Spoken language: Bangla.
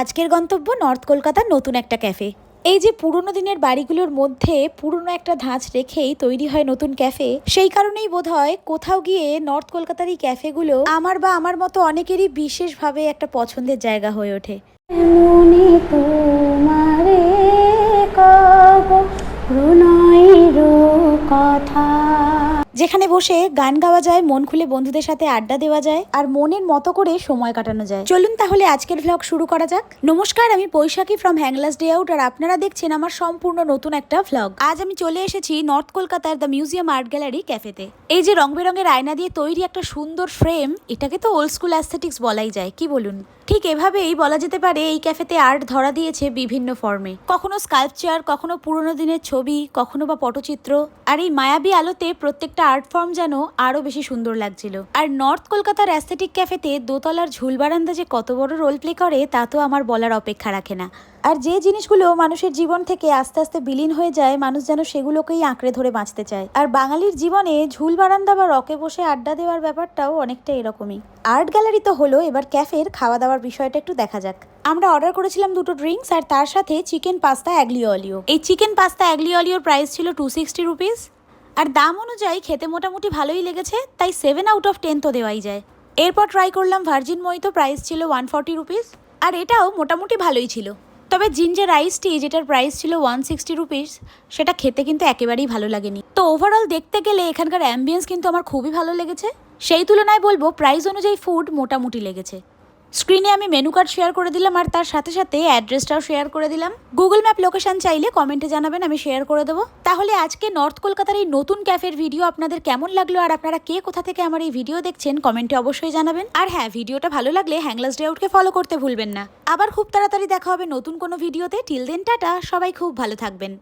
আজকের গন্তব্য নর্থ কলকাতার নতুন একটা ক্যাফে। এই যে পুরনো দিনের বাড়িগুলোর মধ্যে পুরনো একটা ধাঁচ রেখেই তৈরি হয় নতুন ক্যাফে, সেই কারণেই বোধ হয় কোথাও গিয়ে নর্থ কলকাতার এই ক্যাফেগুলো আমার বা আমার মতো অনেকেরই বিশেষভাবে একটা পছন্দের জায়গা হয়ে ওঠে। কথা যেখানে বসে গান গাওয়া যায়, মন খুলে বন্ধুদের সাথে আড্ডা দেওয়া যায় আর মনের মতো করে সময় কাটানো যায়। চলুন তাহলে আজকের ভ্লগ শুরু করা যাক। নমস্কার, আমি Baishakhi from Hangla's day out আর আপনারা দেখছেন আমার সম্পূর্ণ নতুন একটা ভ্লগ আজ আমি চলে এসেছি নর্থ কলকাতার দ্য মিউজিয়াম আর্ট গ্যালারি ক্যাফেতে এই যে রং বেরঙের আয়না দিয়ে তৈরি একটা সুন্দর ফ্রেম এটাকে তো ওল্ড স্কুল অ্যাস্থেটিক্স বলাই যায়, কি বলুন? ঠিক এভাবেই বলা যেতে পারে এই ক্যাফেতে আর্ট ধরা দিয়েছে বিভিন্ন ফর্মে। কখনো স্কাল্পচার কখনো পুরনো দিনের ছবি, কখনো বা পটচিত্র। আর এই মায়াবী আলোতে প্রত্যেকটা আর্ট ফর্ম যেন আরও বেশি সুন্দর লাগছিল। আর নর্থ কলকাতার অ্যাস্থেটিক ক্যাফেতে দোতলার ঝুল বারান্দা যে কত বড় রোল প্লে করে, তা তো আমার বলার অপেক্ষা রাখে না। আর যে জিনিসগুলো মানুষের জীবন থেকে আস্তে আস্তে বিলীন হয়ে যায়, মানুষ যেন সেগুলোকেই আঁকড়ে ধরে বাঁচতে চায়। আর বাঙালির জীবনে ঝুল বারান্দা বা রকে বসে আড্ডা দেওয়ার ব্যাপারটাও অনেকটা এরকমই। আর্ট গ্যালারি তো হলো, এবার ক্যাফের খাওয়া দাওয়ার বিষয়টা একটু দেখা যাক। আমরা অর্ডার করেছিলাম দুটো ড্রিঙ্কস আর তার সাথে চিকেন পাস্তা অ্যাগলিও অলিও। এই চিকেন পাস্তা অ্যাগলিও অলিওর প্রাইস ছিল টু সিক্সটি রুপিস আর দাম অনুযায়ী খেতে মোটামুটি ভালোই লেগেছে, তাই সেভেন আউট অফ টেন তো দেওয়াই যায়। এরপর ট্রাই করলাম ভার্জিন মইতো প্রাইস ছিল ওয়ান ফর্টি রুপিস আর এটাও মোটামুটি ভালোই ছিল। তবে জিঞ্জার রাইসটি যেটার প্রাইস ছিল ওয়ান সিক্সটি রুপিস সেটা খেতে কিন্তু একেবারেই ভালো লাগেনি। তো ওভারঅল দেখতে গেলে এখানকার অ্যাম্বিয়েন্স কিন্তু আমার খুবই ভালো লেগেছে। সেই তুলনায় বলব প্রাইস অনুযায়ী ফুড মোটামুটি লেগেছে। স্ক্রিনে আমি মেনু কার্ড শেয়ার করে দিলাম আর তার সাথে সাথে অ্যাড্রেসটাও শেয়ার করে দিলাম। গুগল ম্যাপ লোকেশন চাইলে কমেন্টে জানাবেন, আমি শেয়ার করে দেবো। তাহলে আজকে নর্থ কলকাতার এই নতুন ক্যাফের ভিডিও আপনাদের কেমন লাগল আর আপনারা কে কোথা থেকে আমার এই ভিডিও দেখছেন কমেন্টে অবশ্যই জানাবেন। আর হ্যাঁ ভিডিওটা ভালো লাগলে হ্যাংলাস ডে আউটকে ফলো করতে ভুলবেন না। আবার খুব তাড়াতাড়ি দেখা হবে নতুন কোনো ভিডিওতে টিল দেন টাটা। সবাই খুব ভালো থাকবেন।